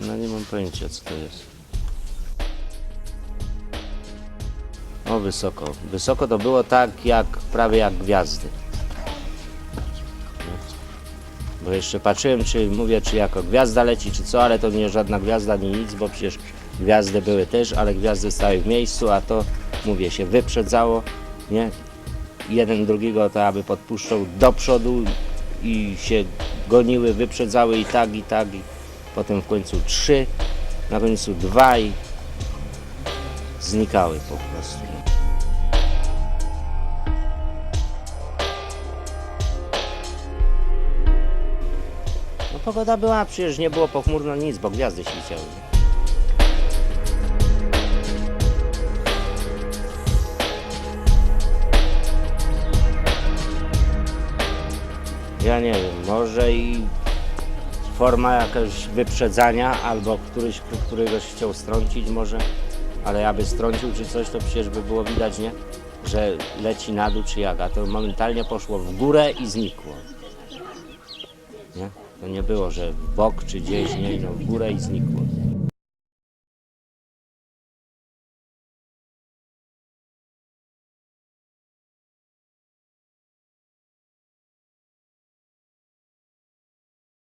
No nie mam pojęcia co to jest. O wysoko. Wysoko to było tak jak prawie jak gwiazdy. Bo jeszcze patrzyłem, czy mówię, czy jako gwiazda leci, czy co, ale to nie żadna gwiazda, nie nic, bo przecież gwiazdy były też, ale gwiazdy stały w miejscu, a to, mówię, się wyprzedzało, nie? Jeden drugiego to aby podpuszczał do przodu i się goniły, wyprzedzały i tak, i tak, i potem w końcu trzy, na końcu dwa i znikały po prostu. No pogoda była, przecież nie było pochmurno nic, bo gwiazdy świeciały. Ja nie wiem, może i forma jakaś wyprzedzania, albo któryś, któregoś chciał strącić może, ale aby strącił czy coś, to przecież by było widać, nie? Że leci na dół czy jak, to momentalnie poszło w górę i znikło. Nie? To nie było, że w bok czy gdzieś, nie, no w górę i znikło.